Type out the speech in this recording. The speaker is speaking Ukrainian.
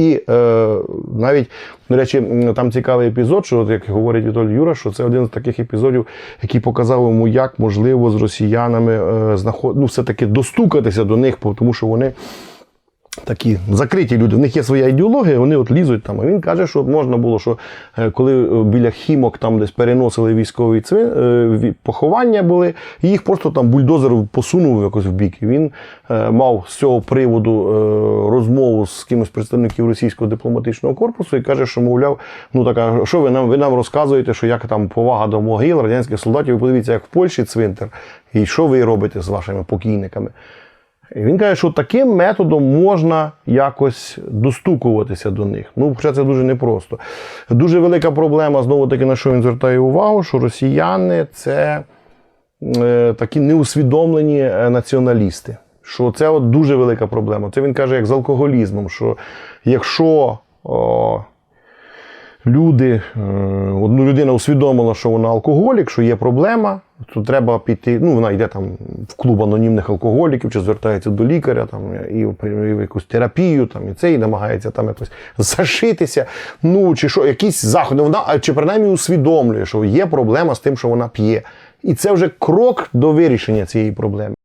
І е, навіть, до речі, там цікавий епізод, що, як говорить Вітоль Юра, що це один з таких епізодів, який показав йому, як можливо з росіянами е, знаход... ну, все-таки достукатися до них, тому що вони. Такі закриті люди, в них є своя ідеологія, вони от лізуть там. А він каже, що можна було, що е, коли е, біля хімок там десь переносили військові цви, е, поховання були, і їх просто там бульдозер посунув якось в бік. Він мав з цього приводу розмову з кимось представників російського дипломатичного корпусу і каже, що мовляв, ну така, що ви нам ви нам розказуєте, що як там повага до могил радянських солдатів, ви подивіться, як в Польщі цвинтар, і що ви робите з вашими покійниками. І він каже, що таким методом можна якось достукуватися до них. Ну, хоча це дуже непросто. Дуже велика проблема, знову таки, на що він звертає увагу, що росіяни це е, такі неусвідомлені е, націоналісти. Що це от дуже велика проблема. Це він каже, як з алкоголізмом, що якщо о, люди, е, одну людина усвідомила, що вона алкоголік, що є проблема, то треба піти. Ну, вона йде там в клуб анонімних алкоголіків, чи звертається до лікаря, там і в якусь терапію, там і це, і намагається там якось зашитися. Ну чи що, якісь заходи. Вона а, чи принаймні усвідомлює, що є проблема з тим, що вона п'є. І це вже крок до вирішення цієї проблеми.